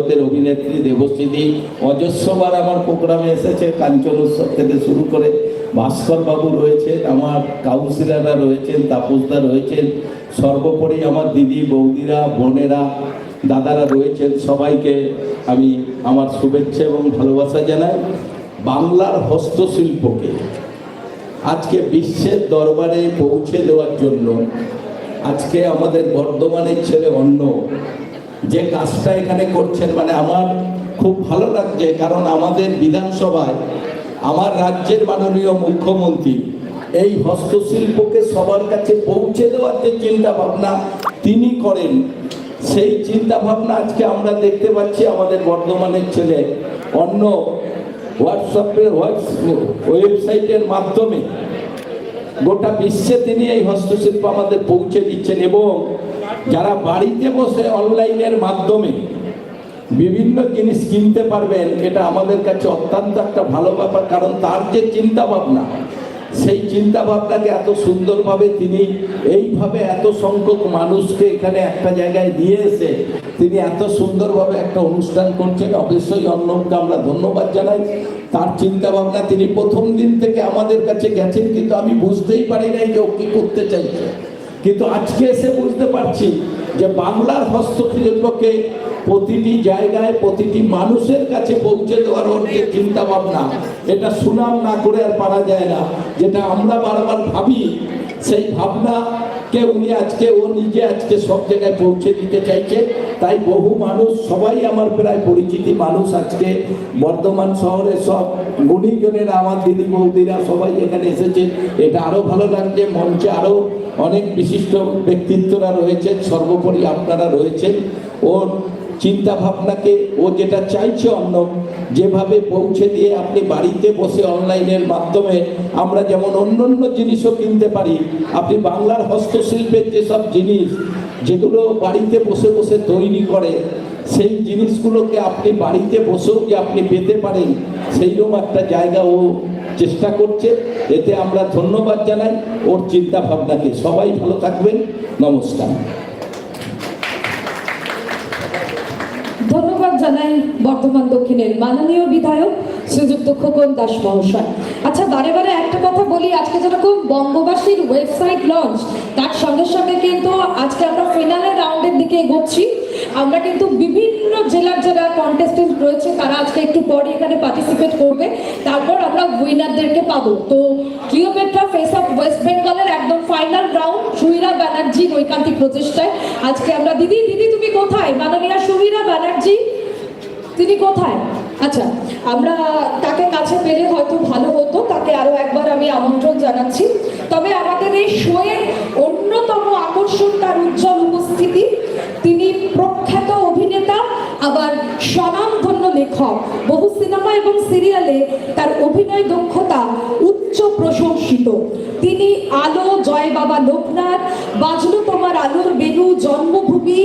জগতের অভিনেত্রী দেবশ্রীদি, অজস্রবার আমার প্রোগ্রামে এসেছে, কাঞ্চন উৎসব থেকে শুরু করে ভাস্কর বাবু রয়েছে আমার কাউন্সিলাররা রয়েছেন, তাপসদা রয়েছেন, সর্বোপরি আমার দিদি, বৌদিরা, বোনেরা, দাদারা রয়েছেন, সবাইকে আমি আমার শুভেচ্ছা এবং ভালোবাসা জানাই। বাংলার হস্তশিল্পকে আজকে বিশ্বের দরবারে পৌঁছে দেওয়ার জন্য, আজকে আমাদের বর্ধমানের ছেলে অন্য যে কাজটা এখানে করছেন মানে আমার খুব ভালো লাগছে, কারণ আমাদের বিধানসভায় আমার রাজ্যের মাননীয় মুখ্যমন্ত্রী এই হস্তশিল্পকে সবার কাছে পৌঁছে দেওয়ার যে চিন্তা ভাবনা তিনি করেন, সেই চিন্তা ভাবনা আজকে আমরা দেখতে পাচ্ছি আমাদের বর্ধমানের ছেলে। অন্য হোয়াটসঅ্যাপের ওয়েবসাইটের মাধ্যমে গোটা বিশ্বে তিনি এই হস্তশিল্প আমাদের পৌঁছে দিচ্ছেন এবং যারা বাড়িতে বসে অনলাইনের মাধ্যমে বিভিন্ন জিনিস কিনতে পারবেন, এটা আমাদের কাছে অত্যন্ত একটা ভালো ব্যাপার, কারণ তার যে চিন্তা ভাবনা সেই চিন্তা ভাবনাকে এত সুন্দরভাবে তিনি এইভাবে এত সংখ্যক মানুষকে এখানে একটা জায়গায় নিয়ে এসে তিনি এত সুন্দরভাবে একটা অনুষ্ঠান করছেন। অবশ্যই অন্যকে আমরা ধন্যবাদ জানাই। তার চিন্তা ভাবনা তিনি প্রথম দিন থেকে আমাদের কাছে গেছেন, কিন্তু আমি বুঝতেই পারি নাই যে ও কি করতে চাইছে। কিন্তু আজকে এসে বুঝতে পারছি যে বাংলার হস্তশিল্পকে প্রতিটি জায়গায়, প্রতিটি মানুষের কাছে পৌঁছে দেওয়ার অনেক চিন্তা ভাবনা এটা সুনাম না করে আর পারা যায় না। যেটা আমরা বারবার ভাবি, সেই ভাবনাকে উনি আজকে, ও নিজে আজকে সব জায়গায় পৌঁছে দিতে চাইছে। তাই বহু মানুষ, সবাই আমার প্রায় পরিচিতি মানুষ আজকে। বর্ধমান শহরে সব গুণীজনেরা, আমার দিদি বৌদিরা সবাই এখানে এসেছে। এটা আরও ভালো লাগছে, মঞ্চে আরও অনেক বিশিষ্ট ব্যক্তিত্বরা রয়েছে সর্বোপরি আপনারা রয়েছেন। ওর চিন্তা ভাবনাকে ও যেটা চাইছে অন্য, যেভাবে পৌঁছে দিয়ে আপনি বাড়িতে বসে অনলাইনের মাধ্যমে আমরা যেমন অন্য অন্য জিনিসও কিনতে পারি, আপনি বাংলার হস্তশিল্পের যেসব জিনিস, যেগুলো বাড়িতে বসে বসে তৈরি করে, সেই জিনিসগুলোকে আপনি বাড়িতে বসেও যে আপনি পেতে পারেন, সেইরকম একটা জায়গা ও চেষ্টা করছে। এতে আমরা ধন্যবাদ জানাই ওর চিন্তা ভাবনাকে সবাই ভালো থাকবেন। নমস্কার। ধন্যবাদ জানাই বর্তমান দক্ষিণের মাননীয় বিধায়ক শ্রীযুক্ত খোকন দাস মহাশয়। আচ্ছা বারে বারে একটা কথা বলি, আজকে যেরকম বঙ্গবাসীর ওয়েবসাইট লঞ্চ তার সঙ্গে সঙ্গে কিন্তু আজকে আমরা ফিনালের রাউন্ডের দিকে এগোচ্ছি। আমরা কিন্তু বিভিন্ন জেলার যারা কন্টেস্টেন্ট রয়েছে, তারা আজকে একটু পরে এখানে পার্টিসিপেট করবে। তারপর আমরা উইনারদেরকে পাবো। তো ক্লিওপেট্রা ফেস অফ ওয়েস্ট বেঙ্গলের একদম ফাইনাল রাউন্ড সুইরা ব্যানার্জি ঐকান্তিক প্রচেষ্টায়। আজকে আমরা, দিদি দিদি, তুমি কোথায়? মাননীয় সুবীরা ব্যানার্জি, তিনি কোথায়? আচ্ছা আমরা তাকে কাছে পেলে হয়তো ভালো হতো। তাকে আরও একবার আমি আমন্ত্রণ জানাচ্ছি। তবে আমাদের এই শোয়ের অন্যতম আকর্ষণ তার উজ্জ্বল উপস্থিতি। তিনি প্রখ্যাত অভিনেতা, আবার স্বনামধন্য লেখক। বহু সিনেমা এবং সিরিয়ালে তার অভিনয় দক্ষতা উচ্চ প্রশংসিত। তিনি আলো, জয় বাবা লোকনাথ, বাজলো তোমার আলোর বেনু জন্মভূমি,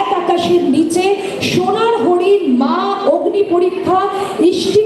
এক আকাশের নিচে, সোনার হরিণ, মা অগ্নি পরীক্ষা ইষ্টি